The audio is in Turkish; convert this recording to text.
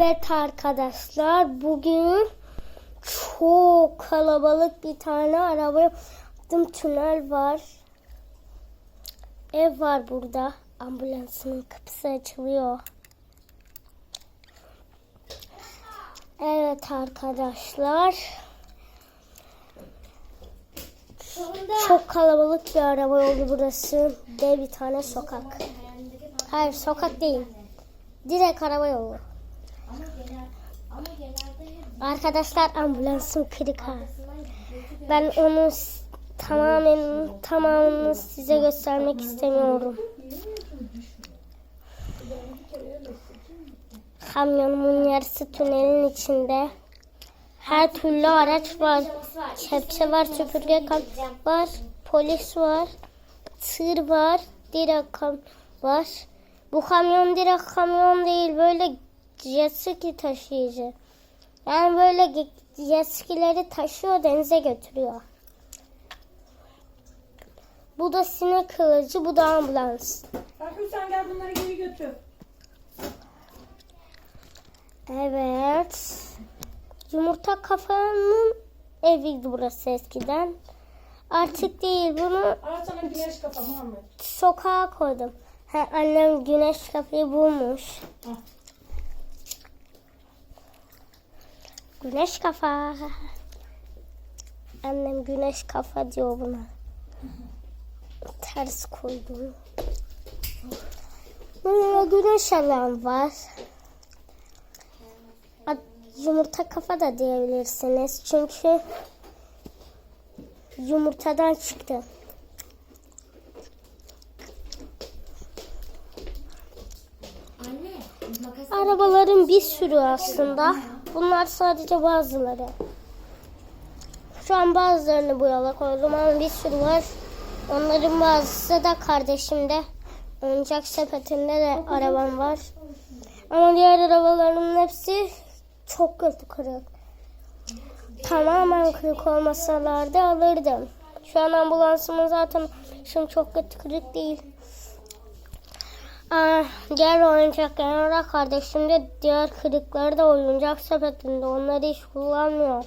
Evet arkadaşlar bugün çok kalabalık bir tane araba yaptım. Tünel var. Ev var burada. Ambulansının kapısı açılıyor. Evet arkadaşlar. Çok kalabalık bir araba yolu burası. Dev bir tane sokak. Hayır sokak değil. Direkt araba yolu. Arkadaşlar ambulansın kırık ha. Ben onu tamamen tamamını size göstermek istemiyorum. Kamyonumun yarısı tünelin içinde. Her türlü araç var. Kepçe var, süpürge var, polis var, tır var, direkt kam var. Bu kamyon direkt kamyon değil, böyle jet ski taşıyıcı. Yani böyle jet skileri taşıyor, denize götürüyor. Bu da sinek kılıcı, bu da ambulans. Bakın sen gel bunları geri götür. Evet. Yumurta kafanın eviydi burası eskiden. Artık değil bunu Al sana güneş kafa Muhammed. sokağa koydum. Ha, annem güneş kafayı bulmuş. Al. Güneş kafa. Annem güneş kafa diyor buna. Ters koydum. Burada güneş alan var. Yumurta kafa da diyebilirsiniz. Çünkü yumurtadan çıktı. Arabaların bir sürü aslında. Bunlar sadece bazıları. Şu an bazılarını bu yola koydum ama bir sürü var. Onların bazısı da kardeşimde. Oyuncak sepetinde de arabam var. Ama diğer arabalarımın hepsi çok kötü kırık. Tamamen kırık olmasalardı alırdım. Şu an ambulansımın zaten şimdi çok kötü kırık değil. Aa, diğer oyuncaklarım da kardeşim de diğer kırıkları da oyuncak sepetinde. Onları hiç kullanmıyor.